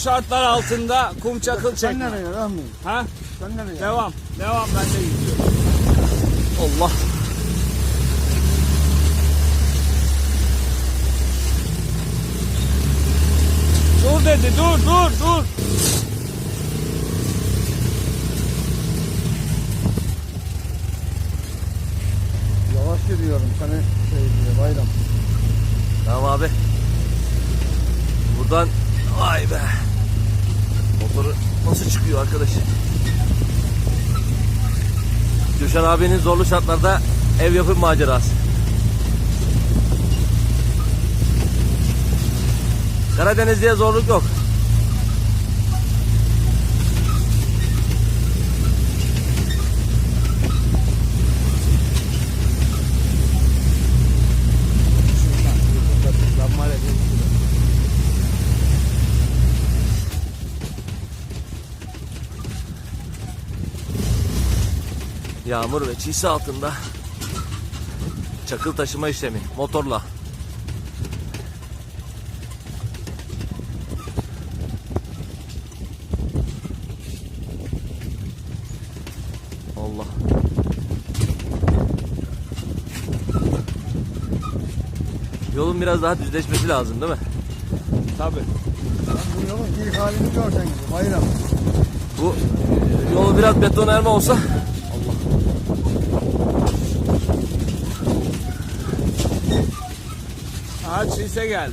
şartlar altında kum çakıl Sen çekme. nereye Rahmi? Ha? Sen nereye? Devam. Devam ben de gidiyorum. Allah. Dur dedi dur dur dur. Yavaş yürüyorum seni şey diye bayram. Tamam abi. Buradan vay be. Nasıl çıkıyor arkadaş? Gülşen abinin zorlu şartlarda ev yapım macerası. Karadeniz'de zorluk yok. Yağmur ve çiğsi altında çakıl taşıma işlemi motorla. Allah. Yolun biraz daha düzleşmesi lazım değil mi? Tabii. Bu yolun ilk halini göreceksin gibi bayram. Bu yolu biraz betonarme olsa Aha çiğse geldi.